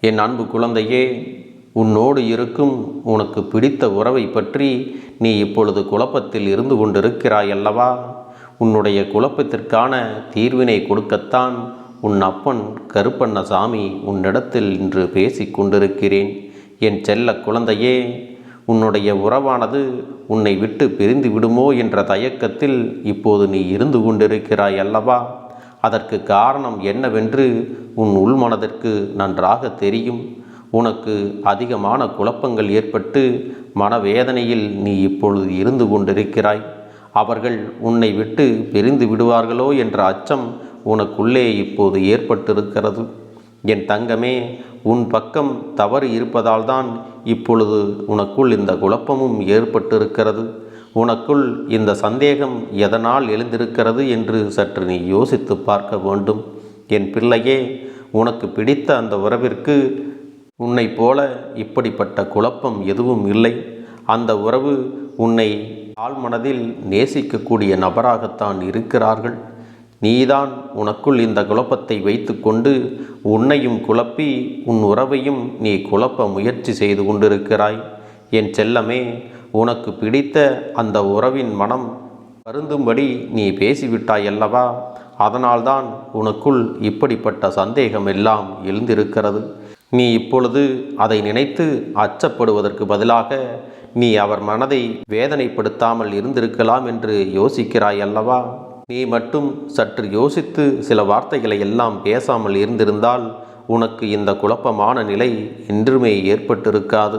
என் அன்பு குழந்தையே உன்னோடு இருக்கும் உனக்கு பிடித்த உறவை பற்றி நீ இப்பொழுது குழப்பத்தில் இருந்து கொண்டிருக்கிறாய் அல்லவா உன்னுடைய குழப்பத்திற்கான தீர்வினை கொடுக்கத்தான் உன் அப்பன் கருப்பண்ணசாமி உன்னிடத்தில் இன்று பேசிக் கொண்டிருக்கிறேன். என் செல்ல குழந்தையே உன்னுடைய உறவானது உன்னை விட்டு பிரிந்து விடுமோ என்ற தயக்கத்தில் இப்போது நீ இருந்து கொண்டிருக்கிறாய் அல்லவா அதற்கு காரணம் என்னவென்று உன் உள்மனதிற்கு நன்றாக தெரியும். உனக்கு அதிகமான குழப்பங்கள் ஏற்பட்டு மனவேதனையில் நீ இப்பொழுது இருந்து கொண்டிருக்கிறாய். அவர்கள் உன்னை விட்டு பிரிந்து விடுவார்களோ என்ற அச்சம் உனக்குள்ளே இப்போது ஏற்பட்டிருக்கிறது. என் தங்கமே உன் பக்கம் தவறு இருப்பதால்தான் இப்பொழுது உனக்குள் இந்த குழப்பமும் ஏற்பட்டிருக்கிறது. உனக்குள் இந்த சந்தேகம் எதனால் எழுந்திருக்கிறது என்று சற்று நீ யோசித்து பார்க்க வேண்டும். என் பிள்ளையே உனக்கு பிடித்த அந்த உறவிற்கு உன்னைப் போல இப்படிப்பட்ட குழப்பம் எதுவும் இல்லை. அந்த உறவு உன்னை ஆழ்மனதில் நேசிக்கக்கூடிய நபராகத்தான் இருக்கிறார்கள். நீதான் உனக்குள் இந்த குழப்பத்தை வைத்துக்கொண்டு உன்னையும் குழப்பி உன் உறவையும் நீ குழப்ப முயற்சி செய்து கொண்டிருக்கிறாய். என் செல்லமே உனக்கு பிடித்த அந்த உறவின் மனம் வருந்தும்படி நீ பேசிவிட்டாய் அல்லவா? அதனால்தான் உனக்குள் இப்படிப்பட்ட சந்தேகம் எல்லாம் எழுந்திருக்கிறது. நீ இப்பொழுது அதை நினைத்து அச்சப்படுவதற்கு பதிலாக நீ அவர் மனதை வேதனைப்படுத்தாமல் இருந்திருக்கலாம் என்று யோசிக்கிறாய் அல்லவா? நீ மட்டும் சற்று யோசித்து சில வார்த்தைகளை எல்லாம் பேசாமல் இருந்திருந்தால் உனக்கு இந்த குழப்பமான நிலை என்றுமே ஏற்பட்டிருக்காது.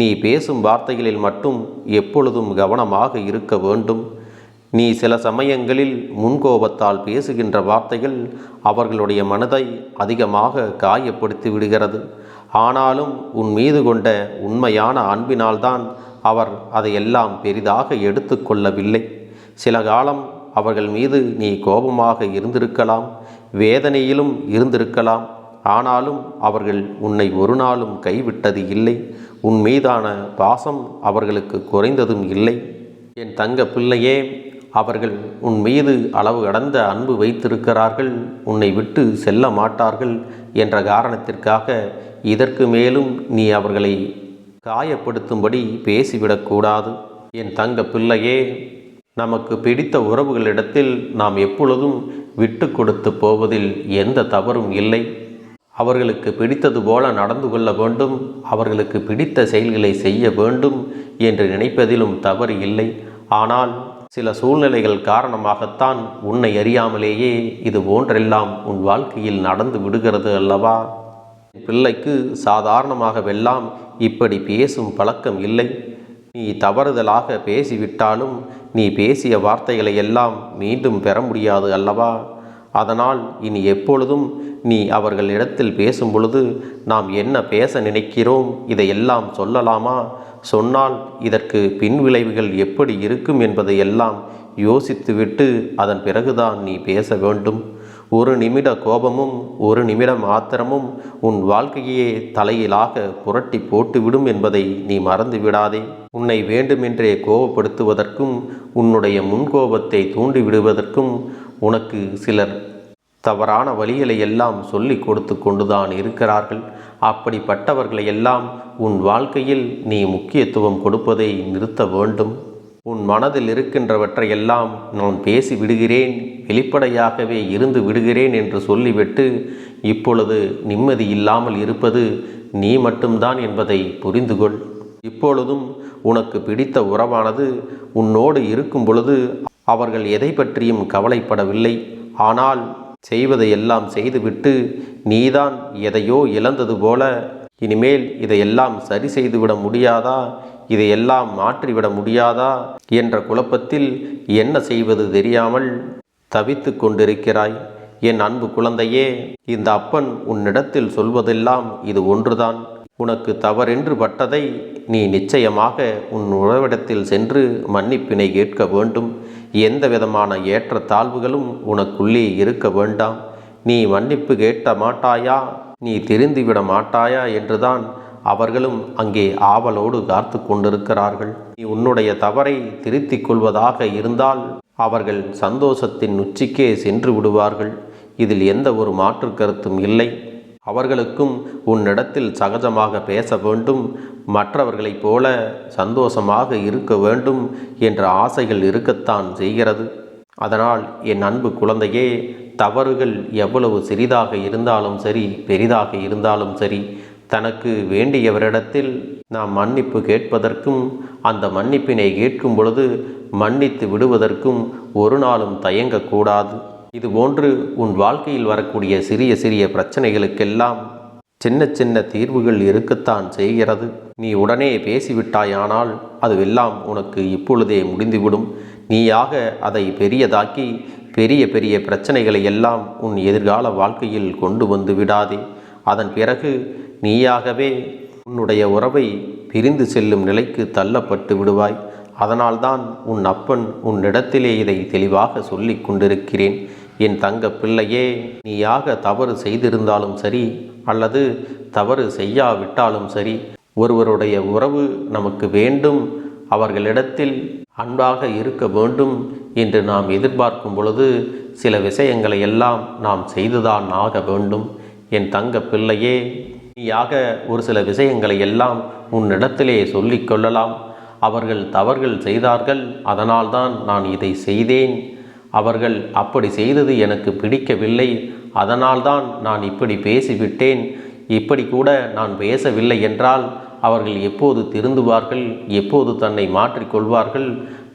நீ பேசும் வார்த்தைகளில் மட்டும் எப்பொழுதும் கவனமாக இருக்க வேண்டும். நீ சில சமயங்களில் முன்கோபத்தால் பேசுகின்ற வார்த்தைகள் அவர்களுடைய மனதை அதிகமாக காயப்படுத்தி விடுகிறது. ஆனாலும் உன் மீது கொண்ட உண்மையான அன்பினால்தான் அவர் அதையெல்லாம் பெரிதாக எடுத்துக்கொள்ளவில்லை சில காலம் அவர்கள் மீது நீ கோபமாக இருந்திருக்கலாம் வேதனையிலும் இருந்திருக்கலாம். ஆனாலும் அவர்கள் உன்னை ஒரு நாளும் கைவிட்டது இல்லை. உன் மீதான பாசம் அவர்களுக்கு குறைந்ததும் இல்லை. என் தங்க பிள்ளையே அவர்கள் உன் மீது அளவு கடந்த அன்பு வைத்திருக்கிறார்கள். உன்னை விட்டு செல்ல மாட்டார்கள் என்ற காரணத்திற்காக இதற்கு மேலும் நீ அவர்களை காயப்படுத்தும்படி பேசிவிடக்கூடாது என் தங்க பிள்ளையே நமக்கு பிடித்த உறவுகளிடத்தில் நாம் எப்பொழுதும் விட்டு கொடுத்து போவதில் எந்த தவறும் இல்லை. அவர்களுக்கு பிடித்தது போல நடந்து கொள்ள வேண்டும் அவர்களுக்கு பிடித்த செயல்களை செய்ய வேண்டும் என்று நினைப்பதிலும் தவறு இல்லை. ஆனால் சில சூழ்நிலைகள் காரணமாகத்தான் உன்னை அறியாமலேயே இது போன்றெல்லாம் உன் வாழ்க்கையில் நடந்து விடுகிறது அல்லவா? பிள்ளைக்கு சாதாரணமாகவெல்லாம் இப்படி பேசும் பழக்கம் இல்லை. நீ தவறுதலாக பேசிவிட்டாலும் நீ பேசிய வார்த்தைகளை எல்லாம் மீண்டும் பெற முடியாது அல்லவா? அதனால் இனி எப்பொழுதும் நீ அவர்களிடத்தில் பேசும் பொழுது நாம் என்ன பேச நினைக்கிறோம்? இதையெல்லாம் சொல்லலாமா? சொன்னால் இதற்கு பின்விளைவுகள் எப்படி இருக்கும் என்பதை எல்லாம் யோசித்துவிட்டு அதன் பிறகுதான் நீ பேச வேண்டும். ஒரு நிமிட கோபமும் ஒரு நிமிடம் ஆத்திரமும் உன் வாழ்க்கையே தலையிலாக புரட்டி போட்டுவிடும் என்பதை நீ மறந்து விடாதே. உன்னை வேண்டுமென்றே கோபப்படுத்துவதற்கும் உன்னுடைய முன்கோபத்தை தூண்டிவிடுவதற்கும் உனக்கு சிலர் தவறான வழிகளை எல்லாம் சொல்லி கொடுத்து கொண்டுதான் இருக்கிறார்கள். அப்படிப்பட்டவர்களை எல்லாம் உன் வாழ்க்கையில் நீ முக்கியத்துவம் கொடுப்பதை நிறுத்த வேண்டும். உன் மனதில் இருக்கின்றவற்றையெல்லாம் நான் பேசி விடுகிறேன் வெளிப்படையாகவே இருந்து விடுகிறேன் என்று சொல்லிவிட்டு இப்பொழுது நிம்மதி இல்லாமல் இருப்பது நீ மட்டும்தான் என்பதை புரிந்து கொள் இப்பொழுதும் உனக்கு பிடித்த உறவானது உன்னோடு இருக்கும் பொழுது அவர்கள் எதை பற்றியும் கவலைப்படவில்லை. ஆனால் செய்வதையெல்லாம் செய்துவிட்டு நீதான் எதையோ இழந்தது போல இனிமேல் இதையெல்லாம் சரி செய்துவிட முடியாதா? இதையெல்லாம் மாற்றிவிட முடியாதா? என்ற குழப்பத்தில் என்ன செய்வது தெரியாமல் தவித்து கொண்டிருக்கிறாய். என் அன்பு குழந்தையே இந்த அப்பன் உன்னிடத்தில் சொல்வதெல்லாம் இது ஒன்றுதான். உனக்கு தவறென்று பட்டதை நீ நிச்சயமாக உன் உறவிடத்தில் சென்று மன்னிப்பினை கேட்க வேண்டும். எந்த விதமான ஏற்றத்தாழ்வுகளும் உனக்குள்ளே இருக்க வேண்டாம். நீ மன்னிப்பு கேட்ட மாட்டாயா? நீ திருந்திவிட மாட்டாயா? என்றுதான் அவர்களும் அங்கே ஆவலோடு காத்து கொண்டிருக்கிறார்கள். நீ உன்னுடைய தவறை திருத்திக் கொள்வதாக இருந்தால் அவர்கள் சந்தோஷத்தின் உச்சிக்கே சென்று விடுவார்கள். இதில் எந்த ஒரு மாற்று கருத்தும் இல்லை. அவர்களுக்கும் உன்னிடத்தில் சகஜமாக பேச வேண்டும். மற்றவர்களைப் போல சந்தோஷமாக இருக்க வேண்டும் என்ற ஆசைகள் இருக்கத்தான் செய்கிறது. அதனால் என் அன்பு குழந்தையே தவறுகள் எவ்வளவு சிறிதாக இருந்தாலும் சரி பெரிதாக இருந்தாலும் சரி தனக்கு வேண்டியவரிடத்தில் நாம் மன்னிப்பு கேட்பதற்கும் அந்த மன்னிப்பினை கேட்கும் பொழுது மன்னித்து விடுவதற்கும் ஒரு நாளும் தயங்கக்கூடாது. இதுபோன்று உன் வாழ்க்கையில் வரக்கூடிய சிறிய சிறிய பிரச்சனைகளுக்கெல்லாம் சின்ன சின்ன தீர்வுகள் இருக்கத்தான் செய்கிறது. நீ உடனே பேசிவிட்டாயானால் அதுவெல்லாம் உனக்கு இப்பொழுதே முடிந்துவிடும். நீயாக அதை பெரியதாக்கி பெரிய பெரிய பிரச்சனைகளை எல்லாம் உன் எதிர்கால வாழ்க்கையில் கொண்டு வந்து விடாதே. அதன் பிறகு நீயாகவே உன்னுடைய உறவை பிரிந்து செல்லும் நிலைக்கு தள்ளப்பட்டு விடுவாய். அதனால்தான் உன் அப்பன் உன்னிடத்திலே இதை தெளிவாக சொல்லி கொண்டிருக்கிறேன். என் தங்க பிள்ளையே நீயாக தவறு செய்திருந்தாலும் சரி அல்லது தவறு செய்யாவிட்டாலும் சரி ஒருவருடைய உறவு நமக்கு வேண்டும் அவர்களிடத்தில் அன்பாக இருக்க வேண்டும் என்று நாம் எதிர்பார்க்கும் பொழுது சில விஷயங்களை எல்லாம் நாம் செய்துதான் ஆக வேண்டும். என் தங்க பிள்ளையே நீயாக ஒரு சில விஷயங்களை எல்லாம் உன்னிடத்திலே சொல்லிக்கொள்ளலாம் அவர்கள் தவறுகள் செய்தார்கள் அதனால்தான் நான் இதை செய்தேன். அவர்கள் அப்படி செய்தது எனக்கு பிடிக்கவில்லை. அதனால்தான் நான் இப்படி பேசிவிட்டேன். இப்படி கூட நான் பேசவில்லை என்றால் அவர்கள் எப்போது திருந்துவார்கள்? எப்போது தன்னை மாற்றிக்கொள்வார்கள்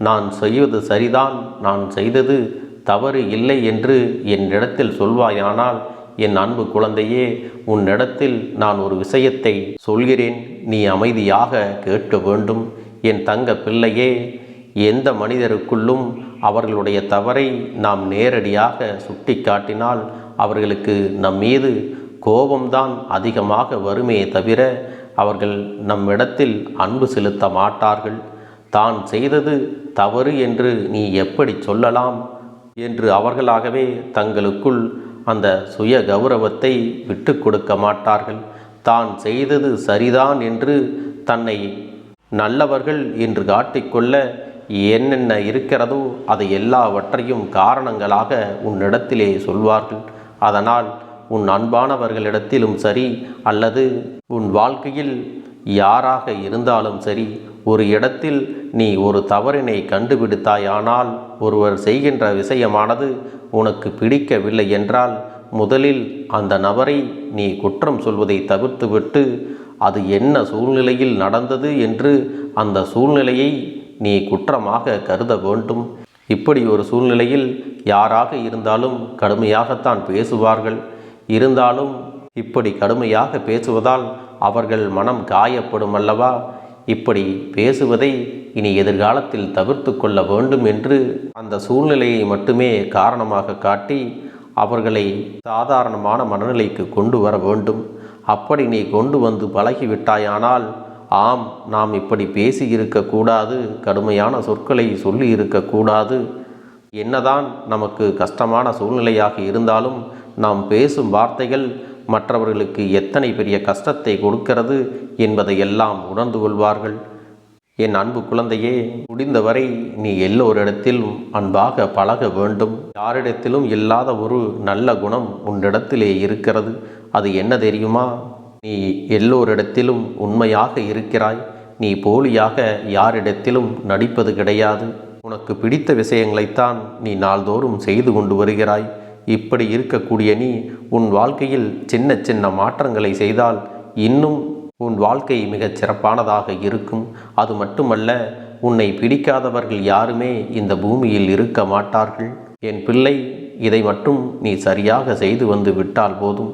நான் செய்வது சரிதான்? நான் செய்தது தவறு இல்லை என்று என்னிடத்தில் சொல்வாயானால் என் அன்பு குழந்தையே உன்னிடத்தில் நான் ஒரு விஷயத்தை சொல்கிறேன். நீ அமைதியாக கேட்க வேண்டும். என் தங்க பிள்ளையே எந்த மனிதருக்குள்ளும் அவர்களுடைய தவறை நாம் நேரடியாக சுட்டி காட்டினால் அவர்களுக்கு நம் மீது கோபம்தான் அதிகமாக வருமே தவிர அவர்கள் நம்மிடத்தில் அன்பு செலுத்த மாட்டார்கள். தான் செய்தது தவறு என்று நீ எப்படி சொல்லலாம்? என்று அவர்களாகவே தங்களுக்குள் அந்த சுய கௌரவத்தை விட்டு கொடுக்க மாட்டார்கள். தான் செய்தது சரிதான் என்று தன்னை நல்லவர்கள் என்று காட்டிக்கொள்ள என்னென்ன இருக்கிறதோ அதை எல்லாவற்றையும் காரணங்களாக உன்னிடத்திலே சொல்வார்கள். அதனால் உன் அன்பானவர்களிடத்திலும் சரி அல்லது உன் வாழ்க்கையில் யாராக இருந்தாலும் சரி ஒரு இடத்தில் நீ ஒரு தவறினை கண்டுபிடித்தாயானால் ஒருவர் செய்கின்ற விஷயமானது உனக்கு பிடிக்கவில்லை என்றால் முதலில் அந்த நபரை நீ குற்றம் சொல்வதை தவிர்த்துவிட்டு அது என்ன சூழ்நிலையில் நடந்தது என்று அந்த சூழ்நிலையை நீ குற்றமாக கருத வேண்டும். இப்படி ஒரு சூழ்நிலையில் யாராக இருந்தாலும் கடுமையாகத்தான் பேசுவார்கள். இருந்தாலும் இப்படி கடுமையாக பேசுவதால் அவர்கள் மனம் காயப்படும் அல்லவா? இப்படி பேசுவதை இனி எதிர்காலத்தில் தவிர்த்து கொள்ள வேண்டும் என்று அந்த சூழ்நிலையை மட்டுமே காரணமாக காட்டி அவர்களை சாதாரணமான மனநிலைக்கு கொண்டு வர வேண்டும். அப்படி நீ கொண்டு வந்து பழகிவிட்டாயானால் ஆம் நாம் இப்படி பேசி இருக்கக்கூடாது கடுமையான சொற்களை சொல்லி இருக்கக்கூடாது என்னதான் நமக்கு கஷ்டமான சூழ்நிலையாக இருந்தாலும் நாம் பேசும் வார்த்தைகள் மற்றவர்களுக்கு எத்தனை பெரிய கஷ்டத்தை கொடுக்கிறது என்பதை எல்லாம் உணர்ந்து கொள்வார்கள். என் அன்பு குழந்தையே முடிந்தவரை நீ எல்லோரிடத்திலும் அன்பாக பழக வேண்டும். யாரிடத்திலும் இல்லாத ஒரு நல்ல குணம் உன்னிடத்திலே இருக்கிறது. அது என்ன தெரியுமா? நீ எல்லோரிடத்திலும் உண்மையாக இருக்கிறாய். நீ போலியாக யாரிடத்திலும் நடிப்பது கிடையாது. உனக்கு பிடித்த விஷயங்களைத்தான் நீ நாள்தோறும் செய்து கொண்டு வருகிறாய். இப்படி இருக்கக்கூடிய நீ உன் வாழ்க்கையில் சின்ன சின்ன மாற்றங்களை செய்தால் இன்னும் உன் வாழ்க்கை மிகச் சிறப்பானதாக இருக்கும். அது மட்டுமல்ல உன்னை பிடிக்காதவர்கள் யாருமே இந்த பூமியில் இருக்க மாட்டார்கள். என் பிள்ளை இதை மட்டும் நீ சரியாக செய்து வந்து விட்டால் போதும்.